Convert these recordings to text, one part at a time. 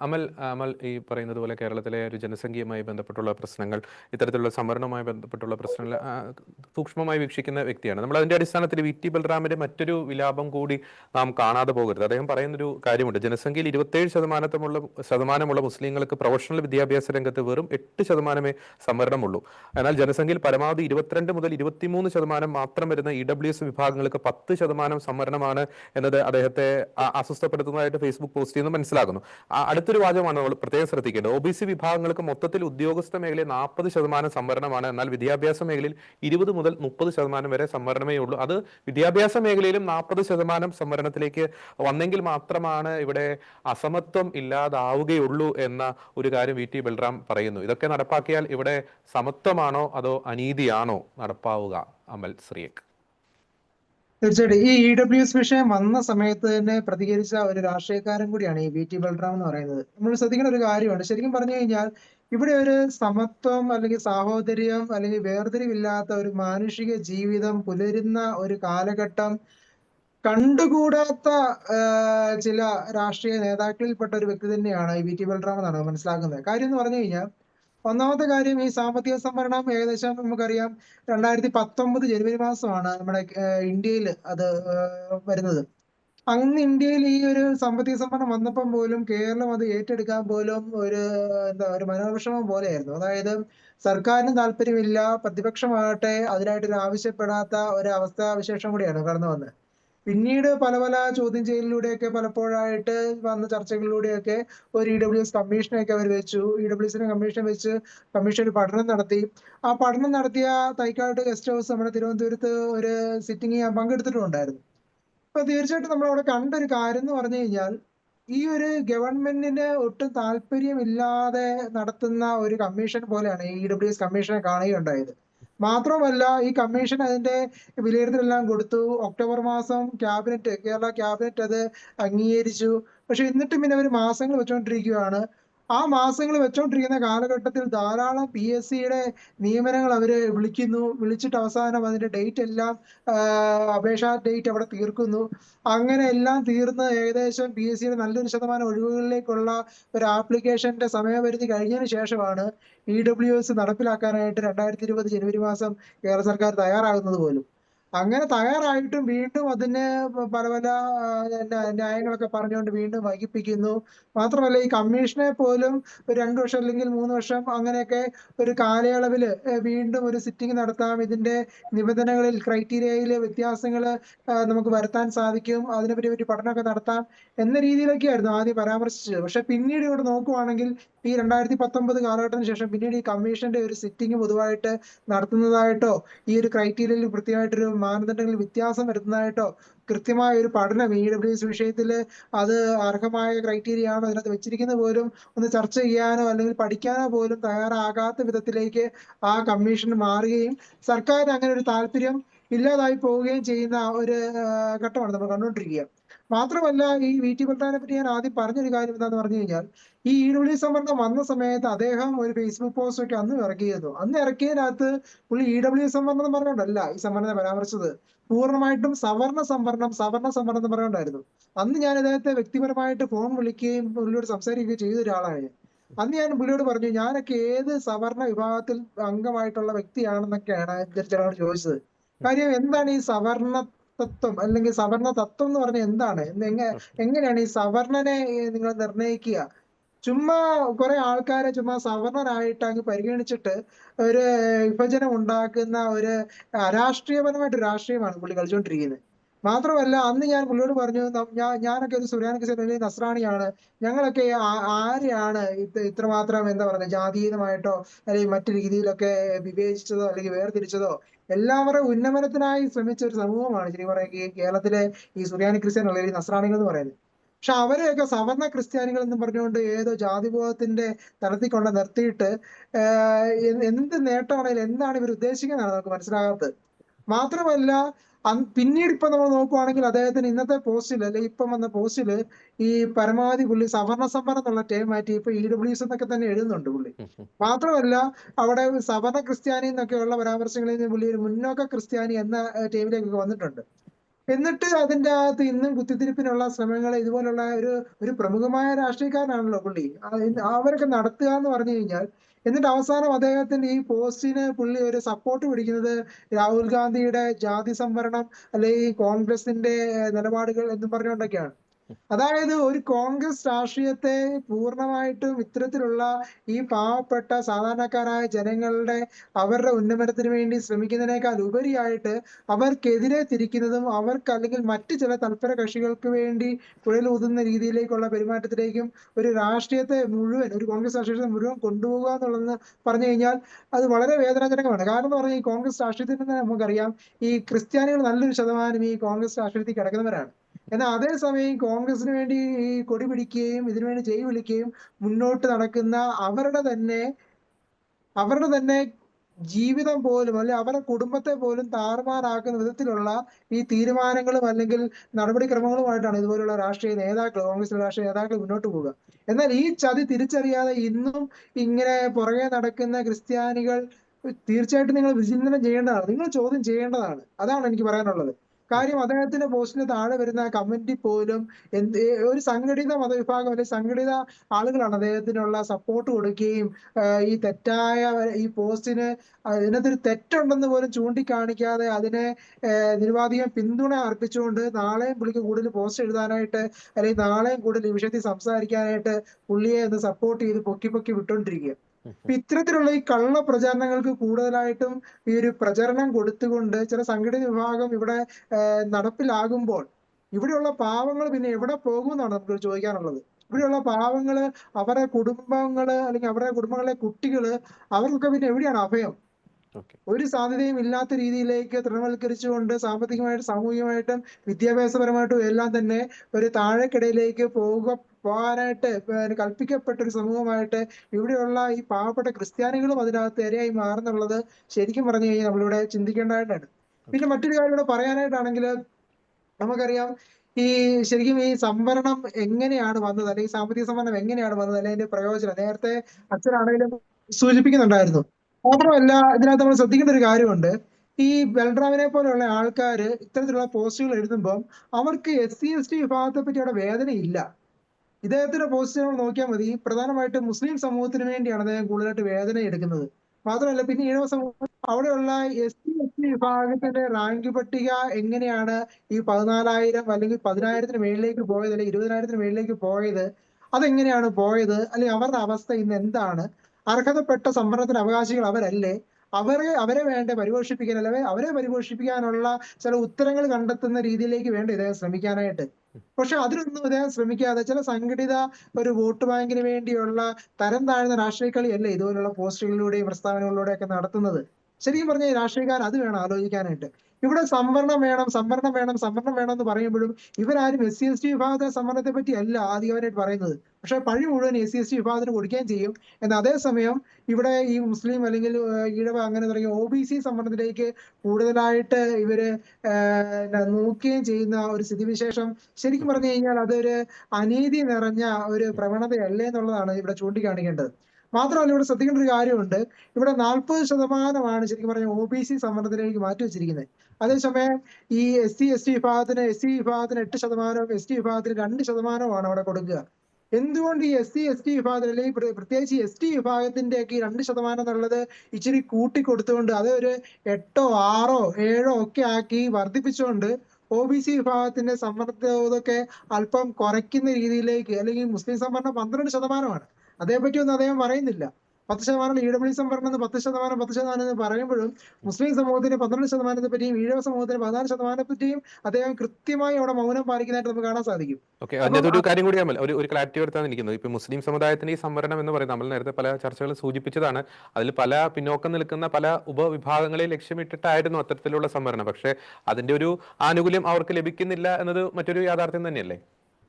അമൽ അമൽ ഈ പറയുന്നത് പോലെ കേരളത്തിലെ ഒരു ജനസംഖ്യയുമായി ബന്ധപ്പെട്ടുള്ള പ്രശ്നങ്ങൾ ഇത്തരത്തിലുള്ള സംവരണവുമായി ബന്ധപ്പെട്ടുള്ള പ്രശ്നങ്ങൾ സൂക്ഷ്മമായി വീക്ഷിക്കുന്ന വ്യക്തിയാണ്. നമ്മൾ അതിന്റെ അടിസ്ഥാനത്തിൽ വി ടി ബൽറാമിന്റെ മറ്റൊരു വിലാപം കൂടി നാം കാണാതെ പോകരുത്. അദ്ദേഹം പറയുന്നൊരു കാര്യമുണ്ട്. ജനസംഖ്യയിൽ ഇരുപത്തേഴ് ശതമാനത്തോളം ശതമാനമുള്ള മുസ്ലിങ്ങൾക്ക് പ്രൊഫഷണൽ വിദ്യാഭ്യാസ രംഗത്ത് വെറും എട്ട് ശതമാനമേ സംവരണമുള്ളൂ. എന്നാൽ ജനസംഖ്യയിൽ പരമാവധി ഇരുപത്തിരണ്ട് മുതൽ ഇരുപത്തിമൂന്ന് ശതമാനം മാത്രം വരുന്ന ഇ ഡബ്ല്യു എസ് വിഭാഗങ്ങൾക്ക് പത്ത് ശതമാനം സംവരണമാണ് എന്നത് അദ്ദേഹത്തെ അസ്വസ്ഥപ്പെടുത്തുന്നതായിട്ട് ഫേസ്ബുക്ക് പോസ്റ്റ് ചെയ്യുന്നത് മനസ്സിലാക്കുന്നു. ആ, അടുത്തൊരു വാചകമാണ് നമ്മൾ പ്രത്യേകം ശ്രദ്ധിക്കേണ്ടത്. ഒ ബി സി വിഭാഗങ്ങൾക്ക് മൊത്തത്തിൽ ഉദ്യോഗസ്ഥ മേഖലയിൽ നാൽപ്പത് ശതമാനം സംവരണമാണ്. എന്നാൽ വിദ്യാഭ്യാസ മേഖലയിൽ ഇരുപത് മുതൽ മുപ്പത് ശതമാനം വരെ സംവരണമേ ഉള്ളൂ. അത് വിദ്യാഭ്യാസ മേഖലയിലും നാൽപ്പത് ശതമാനം സംവരണത്തിലേക്ക് വന്നെങ്കിൽ മാത്രമാണ് ഇവിടെ അസമത്വം ഇല്ലാതാവുകയുള്ളൂ എന്ന ഒരു കാര്യം വി ടി ബൽറാം പറയുന്നു. ഇതൊക്കെ നടപ്പാക്കിയാൽ ഇവിടെ സമത്വമാണോ അതോ അനീതിയാണോ? നടപ്പാവുക. അമൽ ശ്രീയക് തീർച്ചയായിട്ടും. ഈ ഇ ഡബ്ല്യു എസ് വിഷയം വന്ന സമയത്ത് തന്നെ പ്രതികരിച്ച ഒരു രാഷ്ട്രീയക്കാരൻ കൂടിയാണ് ഈ വി ടി ബൽറാം എന്ന് പറയുന്നത്. നമ്മൾ ശ്രദ്ധിക്കേണ്ട ഒരു കാര്യമാണ്. ശരിക്കും പറഞ്ഞു കഴിഞ്ഞാൽ ഇവിടെ ഒരു സമത്വം അല്ലെങ്കിൽ സാഹോദര്യം അല്ലെങ്കിൽ വേർതിരിവില്ലാത്ത ഒരു മാനുഷിക ജീവിതം പുലരുന്ന ഒരു കാലഘട്ടം കണ്ടുകൂടാത്ത ചില രാഷ്ട്രീയ നേതാക്കളിൽപ്പെട്ട ഒരു വ്യക്തി തന്നെയാണ് ഈ വി ടി ബൽറാം എന്നാണ് മനസ്സിലാക്കുന്നത്. കാര്യം എന്ന് പറഞ്ഞു കഴിഞ്ഞാൽ ഒന്നാമത്തെ കാര്യം ഈ സാമ്പത്തിക സംവരണം ഏകദേശം നമുക്കറിയാം രണ്ടായിരത്തി പത്തൊമ്പത് ജനുവരി മാസമാണ് നമ്മുടെ ഇന്ത്യയിൽ അത് വരുന്നത്. അന്ന് ഇന്ത്യയിൽ ഈ ഒരു സാമ്പത്തിക സംവരണം വന്നപ്പം പോലും കേരളം അത് ഏറ്റെടുക്കാൻ പോലും ഒരു എന്താ ഒരു മനോവിഷമം പോലെയായിരുന്നു. അതായത് സർക്കാരിന് താല്പര്യമില്ല പ്രതിപക്ഷമാകട്ടെ അതിനായിട്ട് ആവശ്യപ്പെടാത്ത ഒരു അവസ്ഥാവിശേഷം കൂടിയാണ് കടന്നു വന്നത് പിന്നീട് പല പല ചോദ്യം ചെയ്യലിലൂടെയൊക്കെ പലപ്പോഴായിട്ട് വന്ന ചർച്ചകളിലൂടെയൊക്കെ ഒരു ഇ ഡബ്ല്യു എസ് കമ്മീഷനെയൊക്കെ അവർ വെച്ചു. ഇ ഡബ്ല്യു എസിന് കമ്മീഷൻ വെച്ച് കമ്മീഷൻ ഒരു പഠനം നടത്തി. ആ പഠനം നടത്തിയ തൈക്കാട്ട് ഗസ്റ്റ് ഹൗസ് നമ്മുടെ തിരുവനന്തപുരത്ത് ഒരു സിറ്റിംഗ് ഞാൻ പങ്കെടുത്തിട്ടുണ്ടായിരുന്നു. അപ്പൊ തീർച്ചയായിട്ടും നമ്മൾ അവിടെ കണ്ട ഒരു കാര്യം എന്ന് പറഞ്ഞു കഴിഞ്ഞാൽ ഈ ഒരു ഗവൺമെന്റിന് ഒട്ടും താല്പര്യമില്ലാതെ നടത്തുന്ന ഒരു കമ്മീഷൻ പോലെയാണ് ഇ ഡബ്ല്യു എസ് കമ്മീഷനെ കാണുകയുണ്ടായത്. മാത്രമല്ല ഈ കമ്മീഷൻ അതിന്റെ വിലയിരുത്തലെല്ലാം കൊടുത്തു. ഒക്ടോബർ മാസം ക്യാബിനറ്റ് കേരള ക്യാബിനറ്റ് അത് അംഗീകരിച്ചു. പക്ഷെ എന്നിട്ടും പിന്നെ അവർ മാസങ്ങൾ വെച്ചുകൊണ്ടിരിക്കുകയാണ് ആ മാസങ്ങൾ വെച്ചോണ്ടിരിക്കുന്ന കാലഘട്ടത്തിൽ ധാരാളം പി എസ് സിയുടെ നിയമനങ്ങൾ അവർ വിളിക്കുന്നു. വിളിച്ചിട്ട് അവസാനം അതിന്റെ ഡേറ്റ് എല്ലാം അപേക്ഷാ ഡേറ്റ് അവിടെ തീർക്കുന്നു. അങ്ങനെ എല്ലാം തീർന്ന് ഏകദേശം പി എസ് സിയുടെ നല്ലൊരു ശതമാനം ഒഴിവുകളിലേക്കുള്ള ഒരു ആപ്ലിക്കേഷന്റെ സമയപരിധി കഴിഞ്ഞതിന് ശേഷമാണ് ഇ ഡബ്ല്യു എസ് നടപ്പിലാക്കാനായിട്ട് രണ്ടായിരത്തി ഇരുപത് ജനുവരി മാസം കേരള സർക്കാർ തയ്യാറാകുന്നത് പോലും. അങ്ങനെ തയ്യാറായിട്ടും വീണ്ടും അതിന് പല പല ന്യായങ്ങളൊക്കെ പറഞ്ഞുകൊണ്ട് വീണ്ടും വൈകിപ്പിക്കുന്നു. മാത്രമല്ല ഈ കമ്മീഷനെ പോലും ഒരു രണ്ടു വർഷം അല്ലെങ്കിൽ മൂന്ന് വർഷം അങ്ങനെയൊക്കെ ഒരു കാലയളവിൽ വീണ്ടും ഒരു സിറ്റിംഗ് നടത്താം. ഇതിന്റെ നിബന്ധനകളിൽ ക്രൈറ്റീരിയയിൽ വ്യത്യാസങ്ങൾ നമുക്ക് വരുത്താൻ സാധിക്കും. അതിനെപ്പറ്റി പറ്റി പഠനമൊക്കെ നടത്താം എന്ന രീതിയിലൊക്കെയായിരുന്നു ആദ്യം പരാമർശിച്ചത്. പക്ഷെ പിന്നീട് ഇവിടെ നോക്കുവാണെങ്കിൽ ഈ രണ്ടായിരത്തി പത്തൊമ്പത് കാലഘട്ടത്തിന് ശേഷം പിന്നീട് ഈ കമ്മീഷന്റെ ഒരു സിറ്റിംഗ് പൊതുവായിട്ട് നടത്തുന്നതായിട്ടോ ഈ ഒരു ക്രൈറ്റീരിയയിൽ കൃത്യമായിട്ടൊരു മാനദണ്ഡങ്ങളിൽ വ്യത്യാസം വരുത്തുന്നതായിട്ടോ കൃത്യമായ ഒരു പഠനം ഇ ഡബ്ല്യു എസ് വിഷയത്തിൽ അത് അർഹമായ ക്രൈറ്റീരിയ ആണോ അതിനകത്ത് വെച്ചിരിക്കുന്നത് പോലും ഒന്ന് ചർച്ച ചെയ്യാനോ അല്ലെങ്കിൽ പഠിക്കാനോ പോലും തയ്യാറാകാത്ത വിധത്തിലേക്ക് ആ കമ്മീഷൻ മാറുകയും സർക്കാരിന് അങ്ങനെ ഒരു താല്പര്യം ഇല്ലാതായി പോവുകയും ചെയ്യുന്ന ഒരു ഘട്ടമാണ് നമ്മൾ കണ്ടുകൊണ്ടിരിക്കുക മാത്രമല്ല ഈ വി ടി ബൽറാനെ പറ്റി ഞാൻ ആദ്യം പറഞ്ഞൊരു കാര്യം എന്താന്ന് പറഞ്ഞു കഴിഞ്ഞാൽ ഈ ഇ ഡബ്ല്യു സംവരണം വന്ന സമയത്ത് അദ്ദേഹം ഒരു ഫേസ്ബുക്ക് പോസ്റ്റ് ഒക്കെ അന്ന് ഇറക്കിയിരുന്നു. അന്ന് ഇറക്കിയതിനകത്ത് പുള്ളി ഇ ഡബ്ല്യു സംവരണം എന്ന് പറഞ്ഞുകൊണ്ടല്ല ഈ സംവരണത്തെ പരാമർശിച്ചത്. പൂർണമായിട്ടും സവർണ സംവരണം സവർണ സംവരണം എന്ന് പറഞ്ഞുകൊണ്ടായിരുന്നു അന്ന് ഞാൻ അദ്ദേഹത്തെ വ്യക്തിപരമായിട്ട് ഫോൺ വിളിക്കുകയും പുള്ളിയോട് സംസാരിക്കുകയും ചെയ്ത ഒരാളാണ് അന്ന് ഞാൻ പുള്ളിയോട് പറഞ്ഞു ഞാനൊക്കെ ഏത് സവർണ വിഭാഗത്തിൽ അംഗമായിട്ടുള്ള വ്യക്തിയാണെന്നൊക്കെയാണ് ചോദിച്ചത്. കാര്യം എന്താണ് ഈ സവർണ തത്വം അല്ലെങ്കിൽ സവർണ തത്വം എന്ന് പറഞ്ഞാൽ എന്താണ്? എങ്ങനെയാണ് ഈ സവർണനെ നിങ്ങൾ നിർണയിക്കുക? ചുമ്മാ കുറെ ആൾക്കാരെ ചുമ്മാ സവർണരായിട്ട് അങ്ങ് പരിഗണിച്ചിട്ട് ഒരു വിഭജനം ഉണ്ടാക്കുന്ന ഒരു അരാഷ്ട്രീയപരമായിട്ട് രാഷ്ട്രീയമാണ് പുള്ളി കളിച്ചുകൊണ്ടിരിക്കുന്നത്. മാത്രമല്ല അന്ന് ഞാൻ പുള്ളിയോട് പറഞ്ഞു ഞാൻ ഞാനൊക്കെ ഒരു സുറിയാനിക്ക് അല്ലെങ്കിൽ നസ്രാണിയാണ്. ഞങ്ങളൊക്കെ ആരെയാണ് ഇത് ഇത്രമാത്രം എന്താ പറയുക ജാതീയമായിട്ടോ അല്ലെങ്കിൽ മറ്റു രീതിയിലൊക്കെ വിവേചിച്ചതോ അല്ലെങ്കിൽ വേർതിരിച്ചതോ എല്ലാവരുടെ ഉന്നമനത്തിനായി ശ്രമിച്ച ഒരു സമൂഹമാണ് ശരി പറയുക കേരളത്തിലെ ഈ സുറിയാനി ക്രിസ്ത്യൻ അല്ലെങ്കിൽ നസ്രാണികൾ എന്ന് പറയുന്നത്. പക്ഷെ അവരെയൊക്കെ സവർണ ക്രിസ്ത്യാനികൾ എന്ന് പറഞ്ഞുകൊണ്ട് ഏതോ ജാതിബോധത്തിന്റെ തലത്തിൽ കൊണ്ട് നിർത്തിയിട്ട് എന്ത് നേട്ടമാണെങ്കിലും എന്താണ് ഇവർ ഉദ്ദേശിക്കുന്നതാണ് നമുക്ക് മനസ്സിലാകാത്തത്. മാത്രമല്ല പിന്നീട് ഇപ്പൊ നമ്മൾ നോക്കുവാണെങ്കിൽ അദ്ദേഹത്തിന് ഇന്നത്തെ പോസ്റ്റിൽ അല്ലെങ്കിൽ ഇപ്പം വന്ന പോസ്റ്റിൽ ഈ പരമാവധി പുള്ളി സവർണ സംവരണം എന്നുള്ള ടേം മാറ്റി ഇപ്പൊ ഇ ഡബ്ല്യു എസ് എന്നൊക്കെ തന്നെ എഴുതുന്നുണ്ട് പുള്ളി. മാത്രമല്ല അവിടെ സവർണ ക്രിസ്ത്യാനി എന്നൊക്കെയുള്ള പരാമർശങ്ങളിൽ നിന്ന് പുള്ളി ഒരു മുന്നോക്ക ക്രിസ്ത്യാനി എന്ന ടേമിലേക്കൊക്കെ വന്നിട്ടുണ്ട്. എന്നിട്ട് അതിന്റെ അകത്ത് ഇന്നും കുത്തിത്തിരിപ്പിനുള്ള ശ്രമങ്ങൾ ഇതുപോലുള്ള ഒരു ഒരു പ്രമുഖമായ രാഷ്ട്രീയക്കാരനാണല്ലോ പുള്ളി. അവരൊക്കെ നടത്തുക എന്ന് പറഞ്ഞു കഴിഞ്ഞാൽ എന്നിട്ട് അവസാനം അദ്ദേഹത്തിന്റെ ഈ പോസ്റ്റിന് പുള്ളി ഒരു സപ്പോർട്ട് പിടിക്കുന്നത് രാഹുൽ ഗാന്ധിയുടെ ജാതി സംവരണം അല്ലെങ്കിൽ കോൺഗ്രസിന്റെ നിലപാടുകൾ എന്നും പറഞ്ഞുകൊണ്ടൊക്കെയാണ്. അതായത് ഒരു കോൺഗ്രസ് രാഷ്ട്രീയത്തെ പൂർണമായിട്ടും ഇത്തരത്തിലുള്ള ഈ പാവപ്പെട്ട സാധാരണക്കാരായ ജനങ്ങളുടെ അവരുടെ ഉന്നമനത്തിന് വേണ്ടി ശ്രമിക്കുന്നതിനേക്കാൾ ഉപരിയായിട്ട് അവർക്കെതിരെ തിരിക്കുന്നതും അവർക്ക് അല്ലെങ്കിൽ മറ്റ് ചില തൽപര കക്ഷികൾക്ക് വേണ്ടി കുഴലൂതുന്ന രീതിയിലേക്കുള്ള പെരുമാറ്റത്തിലേക്കും ഒരു രാഷ്ട്രീയത്തെ മുഴുവൻ ഒരു കോൺഗ്രസ് രാഷ്ട്രീയത്തെ മുഴുവൻ കൊണ്ടുപോകുക എന്നുള്ളതെന്ന് പറഞ്ഞു കഴിഞ്ഞാൽ അത് വളരെ വേദനാജനകമാണ്. കാരണം എന്ന് പറഞ്ഞാൽ ഈ കോൺഗ്രസ് രാഷ്ട്രീയത്തിൽ തന്നെ നമുക്കറിയാം ഈ ക്രിസ്ത്യാനികൾ നല്ലൊരു ശതമാനം ഈ കോൺഗ്രസ് രാഷ്ട്രീയത്തിൽ കിടക്കുന്നവരാണ്. എന്നാൽ അതേസമയം കോൺഗ്രസിന് വേണ്ടി ഈ കൊടി പിടിക്കുകയും ഇതിനുവേണ്ടി ജയ് വിളിക്കുകയും മുന്നോട്ട് നടക്കുന്ന അവരുടെ തന്നെ അവരുടെ തന്നെ ജീവിതം പോലും അല്ലെ അവരുടെ കുടുംബത്തെ പോലും താറുമാറാക്കുന്ന വിധത്തിലുള്ള ഈ തീരുമാനങ്ങളും അല്ലെങ്കിൽ നടപടിക്രമങ്ങളുമായിട്ടാണ് ഇതുപോലുള്ള രാഷ്ട്രീയ നേതാക്കൾ കോൺഗ്രസിലെ രാഷ്ട്രീയ നേതാക്കൾ മുന്നോട്ട് പോവുക. എന്നാൽ ഈ ചതി തിരിച്ചറിയാതെ ഇന്നും ഇങ്ങനെ പുറകെ നടക്കുന്ന ക്രിസ്ത്യാനികൾ തീർച്ചയായിട്ടും നിങ്ങൾ വിചിന്തനം ചെയ്യേണ്ടതാണ്. നിങ്ങൾ ചോദ്യം ചെയ്യേണ്ടതാണ്. അതാണ് എനിക്ക് പറയാനുള്ളത്. കാര്യം അദ്ദേഹത്തിന്റെ പോസ്റ്റിന് താഴെ വരുന്ന കമന്റിൽ പോലും എന്ത് ഒരു സംഘടിത മതവിഭാഗം അല്ലെങ്കിൽ സംഘടിത ആളുകളാണ് അദ്ദേഹത്തിനുള്ള സപ്പോർട്ട് കൊടുക്കുകയും ഈ തെറ്റായ ഈ പോസ്റ്റിന് ഇതിനകത്തൊരു തെറ്റുണ്ടെന്ന് പോലും ചൂണ്ടിക്കാണിക്കാതെ അതിനെ നിരുപാധികം പിന്തുണ അർപ്പിച്ചുകൊണ്ട് നാളെയും പുള്ളിക്ക് കൂടുതൽ പോസ്റ്റ് എഴുതാനായിട്ട് അല്ലെങ്കിൽ നാളെയും കൂടുതൽ ഈ വിഷയത്തിൽ സംസാരിക്കാനായിട്ട് പുള്ളിയെ ഒന്ന് സപ്പോർട്ട് ചെയ്ത് പൊക്കി പൊക്കി വിട്ടോണ്ടിരിക്കുക അപ്പൊ ഇത്തരത്തിലുള്ള ഈ കള്ള പ്രചാരണങ്ങൾക്ക് കൂടുതലായിട്ടും ഈ ഒരു പ്രചരണം കൊടുത്തുകൊണ്ട് ചില സംഘടിത വിഭാഗം ഇവിടെ നടപ്പിലാകുമ്പോൾ ഇവിടെയുള്ള പാവങ്ങൾ പിന്നെ എവിടെ പോകും എന്നാണ് നമുക്ക് ചോദിക്കാനുള്ളത്. ഇവിടെയുള്ള പാവങ്ങൾ അവരുടെ കുടുംബങ്ങൾ അല്ലെങ്കിൽ അവരുടെ കുടുംബങ്ങളിലെ കുട്ടികൾ അവർക്കൊക്കെ പിന്നെ എവിടെയാണ് അഭയം? ഒരു സാധ്യതയും ഇല്ലാത്ത രീതിയിലേക്ക് തൃണവൽക്കരിച്ചുകൊണ്ട് സാമ്പത്തികമായിട്ടും സാമൂഹികമായിട്ടും വിദ്യാഭ്യാസപരമായിട്ടും എല്ലാം തന്നെ ഒരു താഴെക്കിടയിലേക്ക് പോക പോകാനായിട്ട് കൽപ്പിക്കപ്പെട്ട ഒരു സമൂഹമായിട്ട് ഇവിടെയുള്ള ഈ പാവപ്പെട്ട ക്രിസ്ത്യാനികളും അതിനകത്ത് ഇരയായി മാറുന്നുള്ളത് ശരിക്കും പറഞ്ഞു കഴിഞ്ഞാൽ നമ്മളിവിടെ ചിന്തിക്കേണ്ടതായിട്ടാണ്. പിന്നെ മറ്റൊരു കാര്യം ഇവിടെ പറയാനായിട്ടാണെങ്കിൽ നമുക്കറിയാം ഈ ശരിക്കും ഈ സംവരണം എങ്ങനെയാണ് വന്നത്? അല്ലെങ്കിൽ സാമ്പത്തിക സംവരണം എങ്ങനെയാണ് വന്നത്? അല്ലെങ്കിൽ അതിന്റെ പ്രയോജനം? നേരത്തെ അച്ഛനാണെങ്കിലും സൂചിപ്പിക്കുന്നുണ്ടായിരുന്നു മാത്രമല്ല ഇതിനകത്ത് നമ്മൾ ശ്രദ്ധിക്കേണ്ട ഒരു കാര്യമുണ്ട്. ഈ ബൽറാമിനെ പോലെയുള്ള ആൾക്കാർ ഇത്തരത്തിലുള്ള പോസ്റ്റുകൾ എഴുതുമ്പം അവർക്ക് എസ് സി എസ് ടി വിഭാഗത്തെ പറ്റി അവിടെ ഇല്ല. ഇദ്ദേഹത്തിന്റെ പോസ്റ്റ് നമ്മൾ നോക്കിയാൽ മതി. പ്രധാനമായിട്ടും മുസ്ലിം സമൂഹത്തിന് വേണ്ടിയാണ് അദ്ദേഹം കൂടുതലായിട്ട് വേദന എടുക്കുന്നത്. മാത്രമല്ല പിന്നെ ഈഴവ സമൂഹം അവിടെയുള്ള എസ് സി എസ് ടി വിഭാഗത്തിന്റെ റാങ്ക് പട്ടിക എങ്ങനെയാണ് ഈ പതിനാലായിരം അല്ലെങ്കിൽ പതിനായിരത്തിന് മേളിലേക്ക് പോയത് അല്ലെങ്കിൽ ഇരുപതിനായിരത്തിന് മേളിലേക്ക് പോയത് അതെങ്ങനെയാണ് പോയത് അല്ലെങ്കിൽ അവരുടെ അവസ്ഥ ഇന്ന് എന്താണ്? അർഹതപ്പെട്ട സംവരണത്തിന് അവകാശികൾ അവരല്ലേ? അവരെ അവരെ വേണ്ട പരിപോഷിപ്പിക്കാൻ അല്ലെ? അവരെ പരിപോഷിപ്പിക്കാനുള്ള ചില ഉത്തരങ്ങൾ കണ്ടെത്തുന്ന രീതിയിലേക്ക് വേണ്ട ഇദ്ദേഹം ശ്രമിക്കാനായിട്ട്? പക്ഷെ അതിനൊന്നും ഇദ്ദേഹം ശ്രമിക്കാതെ ചില സംഘടിത ഒരു വോട്ട് ബാങ്കിന് വേണ്ടിയുള്ള തരം താഴ്ന്ന രാഷ്ട്രീയ കളിയല്ലേ ഇതുപോലുള്ള പോസ്റ്റുകളിലൂടെയും പ്രസ്താവനകളിലൂടെയും ഒക്കെ നടത്തുന്നത്? ശരിക്കും പറഞ്ഞാൽ രാഷ്ട്രീയക്കാർ അത് വേണം ആലോചിക്കാനായിട്ട്. ഇവിടെ സംവരണം വേണം സംവരണം വേണം സംവരണം വേണം എന്ന് പറയുമ്പോഴും ഇവരാരും എസ് സി എസ് ടി വിഭാഗത്തെ സംവരണത്തെ പറ്റി അല്ല ആധികാരികമായിട്ട് പറയുന്നത്. പക്ഷെ പഴി മുഴുവൻ എസ് സി എസ് ടി വിഭാഗത്തിന് കൊടുക്കുകയും ചെയ്യും. എന്നാൽ അതേസമയം ഇവിടെ ഈ മുസ്ലിം അല്ലെങ്കിൽ ഈഴവ അങ്ങനെ തുടങ്ങിയ ഒ ബി സി സംവരണത്തിലേക്ക് കൂടുതലായിട്ട് ഇവർ നോക്കുകയും ചെയ്യുന്ന ഒരു സ്ഥിതിവിശേഷം ശരിക്കും പറഞ്ഞു കഴിഞ്ഞാൽ അതൊരു അനീതി നിറഞ്ഞ ഒരു പ്രവണതയല്ലേ എന്നുള്ളതാണ് ഇവിടെ ചൂണ്ടിക്കാണിക്കേണ്ടത്. മാത്രമല്ല ഇവിടെ ശ്രദ്ധിക്കേണ്ട ഒരു കാര്യമുണ്ട്. ഇവിടെ നാൽപ്പത് ശതമാനമാണ് ശരിക്കും പറഞ്ഞാൽ ഒ ബി സി സംവരണത്തിലേക്ക് മാറ്റി വെച്ചിരിക്കുന്നത്. അതേസമയം ഈ എസ് സി എസ് ടി വിഭാഗത്തിന് എസ് സി വിഭാഗത്തിന് എട്ട് ശതമാനവും എസ് ടി വിഭാഗത്തിന് രണ്ട് ശതമാനവുമാണ് അവിടെ കൊടുക്കുക. എന്തുകൊണ്ട് ഈ എസ് സി എസ് ടി വിഭാഗത്തിൽ അല്ലെങ്കിൽ പ്രത്യേകിച്ച് എസ് ടി വിഭാഗത്തിന്റെ ഒക്കെ ഈ രണ്ട് ശതമാനം എന്നുള്ളത് ഇച്ചിരി കൂട്ടി കൊടുത്തുകൊണ്ട് അത് ഒരു എട്ടോ ആറോ ഏഴോ ഒക്കെ ആക്കി വർദ്ധിപ്പിച്ചുകൊണ്ട് ഒ ബി സി വിഭാഗത്തിന്റെ സംവരണത്തോതൊക്കെ അല്പം കുറയ്ക്കുന്ന രീതിയിലേക്ക് അല്ലെങ്കിൽ മുസ്ലിം സംവരണം പന്ത്രണ്ട് ശതമാനമാണ്. അതേപറ്റി ഒന്നും അദ്ദേഹം പറയുന്നില്ല. പത്ത് ശതമാനം ഈ ഡബ്ല്യു സംവരണം എന്ന് പത്ത് ശതമാനം പത്ത് ശതമാനം എന്ന് പറയുമ്പോഴും മുസ്ലിം സമൂഹത്തിന് പന്ത്രണ്ട് ശതമാനത്തെ പറ്റിയും ഈഴവ സമൂഹത്തിന് പതിനാല് ശതമാനത്തെ പറ്റിയും അദ്ദേഹം കൃത്യമായി അവിടെ മൗനം പാലിക്കുന്നതായിട്ട് നമുക്ക് കാണാൻ സാധിക്കും. ഓക്കെ അതിനകത്ത് ഒരു കാര്യം കൂടി ഒരു ഒരു ക്ലാരിറ്റി വരുത്താൻ ഇരിക്കുന്നത് ഇപ്പൊ മുസ്ലിം സമുദായത്തിന്റെ ഈ സംവരണം എന്ന് പറയുന്നത് നമ്മൾ നേരത്തെ പല ചർച്ചകളും സൂചിപ്പിച്ചതാണ്. അതിൽ പല പിന്നോക്കം നിൽക്കുന്ന പല ഉപവിഭാഗങ്ങളെ ലക്ഷ്യമിട്ടിട്ടായിരുന്നു അത്തരത്തിലുള്ള സംവരണം. പക്ഷേ അതിന്റെ ഒരു ആനുകൂല്യം അവർക്ക് ലഭിക്കുന്നില്ല എന്നത് മറ്റൊരു യാഥാർത്ഥ്യം തന്നെയല്ലേ?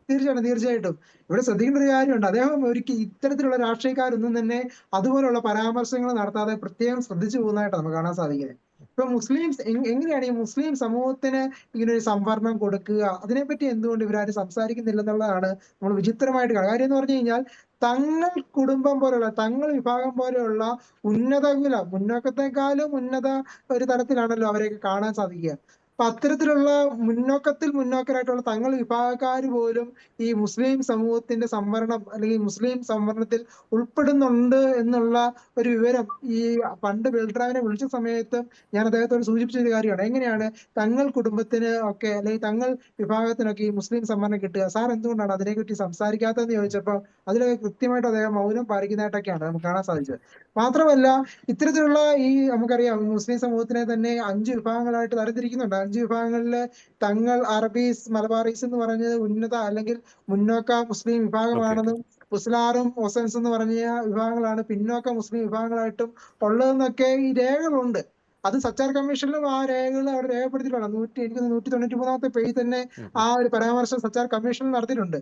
തീർച്ചയായിട്ടും തീർച്ചയായിട്ടും. ഇവിടെ ശ്രദ്ധിക്കേണ്ട ഒരു കാര്യമുണ്ട്. അദ്ദേഹം ഒരു ഇത്തരത്തിലുള്ള രാഷ്ട്രീയക്കാരൊന്നും തന്നെ അതുപോലുള്ള പരാമർശങ്ങൾ നടത്താതെ പ്രത്യേകം ശ്രദ്ധിച്ചു പോകുന്നതായിട്ട് നമുക്ക് കാണാൻ സാധിക്കുന്നത്. ഇപ്പൊ മുസ്ലിംസ് എങ്ങനെയാണ് ഈ മുസ്ലിം സമൂഹത്തിന് ഇങ്ങനെ ഒരു സംവരണം കൊടുക്കുക? അതിനെപ്പറ്റി എന്തുകൊണ്ട് ഇവരാരും സംസാരിക്കുന്നില്ല എന്നുള്ളതാണ് നമ്മൾ വിചിത്രമായിട്ട് കാണുക. കാര്യം എന്ന് പറഞ്ഞു കഴിഞ്ഞാൽ തങ്ങൾ കുടുംബം പോലെയുള്ള തങ്ങൾ വിഭാഗം പോലെയുള്ള ഉന്നത കുല മുന്നോക്കത്തെക്കാളും ഉന്നത ഒരു തലത്തിലാണല്ലോ അവരെയൊക്കെ കാണാൻ സാധിക്കുക. അപ്പൊ അത്തരത്തിലുള്ള മുന്നോക്കത്തിൽ മുന്നോക്കരായിട്ടുള്ള തങ്ങൾ വിഭാഗക്കാർ പോലും ഈ മുസ്ലിം സമൂഹത്തിന്റെ സംവരണം അല്ലെങ്കിൽ മുസ്ലിം സംവരണത്തിൽ ഉൾപ്പെടുന്നുണ്ട് എന്നുള്ള ഒരു വിവരം ഈ പണ്ട് ബിൽഡ്രാവിനെ വിളിച്ച സമയത്ത് ഞാൻ അദ്ദേഹത്തോട് സൂചിപ്പിച്ച ഒരു കാര്യമാണ്. എങ്ങനെയാണ് തങ്ങൾ കുടുംബത്തിന് ഒക്കെ അല്ലെങ്കിൽ തങ്ങൾ വിഭാഗത്തിനൊക്കെ ഈ മുസ്ലിം സംവരണം കിട്ടുക? സാർ എന്തുകൊണ്ടാണ് അതിനെപ്പറ്റി സംസാരിക്കാത്തതെന്ന് ചോദിച്ചപ്പോൾ അതിലൊക്കെ കൃത്യമായിട്ട് അദ്ദേഹം മൗനം പാലിക്കുന്നതായിട്ടൊക്കെയാണ് നമുക്ക് കാണാൻ സാധിച്ചത്. മാത്രമല്ല ഇത്തരത്തിലുള്ള ഈ നമുക്കറിയാം മുസ്ലിം സമൂഹത്തിനെ തന്നെ അഞ്ച് വിഭാഗങ്ങളായിട്ട് തരംതിരിക്കുന്നുണ്ട്. അഞ്ച് വിഭാഗങ്ങളിലെ തങ്ങൾ അറബീസ് മലബാറീസ് എന്ന് പറഞ്ഞത് ഉന്നത അല്ലെങ്കിൽ മുന്നോക്ക മുസ്ലിം വിഭാഗമാണെന്നും മുസ്ലാറും ഒസൻസ് എന്ന് പറഞ്ഞ വിഭാഗങ്ങളാണ് പിന്നോക്ക മുസ്ലിം വിഭാഗങ്ങളായിട്ടും ഉള്ളതെന്നൊക്കെ ഈ രേഖകളുണ്ട്. അത് സച്ചാർ കമ്മീഷനിലും ആ രേഖകൾ അവിടെ രേഖപ്പെടുത്തിയിട്ടുണ്ട്. നൂറ്റി എനിക്ക് നൂറ്റി തൊണ്ണൂറ്റി മൂന്നാമത്തെ പേജിൽ തന്നെ ആ ഒരു പരാമർശം സച്ചാർ കമ്മീഷനിൽ നടത്തിയിട്ടുണ്ട്.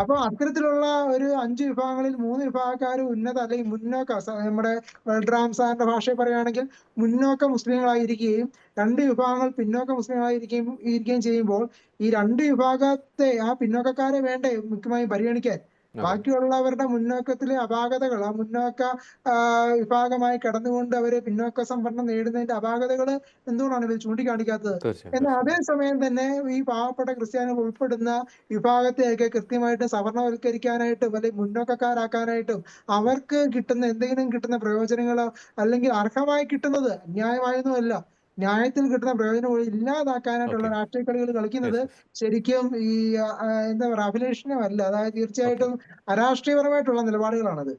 അപ്പൊ അത്തരത്തിലുള്ള ഒരു അഞ്ച് വിഭാഗങ്ങളിൽ മൂന്ന് വിഭാഗക്കാർ ഉന്നത അല്ലെങ്കിൽ മുന്നോക്ക നമ്മുടെ ബൽറാം സാറിന്റെ ഭാഷയിൽ പറയുകയാണെങ്കിൽ മുന്നോക്ക മുസ്ലിങ്ങളായിരിക്കുകയും രണ്ട് വിഭാഗങ്ങൾ പിന്നോക്ക മുസ്ലിങ്ങളായിരിക്കുകയും ഇരിക്കുകയും ചെയ്യുമ്പോൾ ഈ രണ്ട് വിഭാഗത്തെ ആ പിന്നോക്കക്കാരെ വേണ്ടേ മുഖ്യമായും പരിഗണിക്കാൻ. ബാക്കിയുള്ളവരുടെ മുന്നോക്കത്തിലെ അപാകതകൾ ആ മുന്നോക്ക വിഭാഗമായി കടന്നുകൊണ്ട് അവർ പിന്നോക്ക സംവരണം നേടുന്നതിന്റെ അപാകതകൾ എന്തുകൊണ്ടാണ് ഇവർ ചൂണ്ടിക്കാണിക്കാത്തത്? എന്നാൽ അതേ അതേസമയം തന്നെ ഈ പാവപ്പെട്ട ക്രിസ്ത്യാനികൾ ഉൾപ്പെടുന്ന വിഭാഗത്തെയൊക്കെ കൃത്യമായിട്ട് സവർണവൽക്കരിക്കാനായിട്ടും അല്ലെങ്കിൽ മുന്നോക്കക്കാരാക്കാനായിട്ടും അവർക്ക് കിട്ടുന്ന എന്തെങ്കിലും കിട്ടുന്ന പ്രയോജനങ്ങളോ അല്ലെങ്കിൽ അർഹമായി കിട്ടുന്നത് അന്യായമായൊന്നുമല്ല ന്യായത്തിൽ കിട്ടുന്ന പ്രയോജനം ഇല്ലാതാക്കാനായിട്ടുള്ള രാഷ്ട്രീയ കളികൾ കളിക്കുന്നത്. ശരിക്കും ഈ എന്താ പറയുക അല്ല അതായത് തീർച്ചയായിട്ടും അരാഷ്ട്രീയപരമായിട്ടുള്ള നിലപാടുകളാണത്.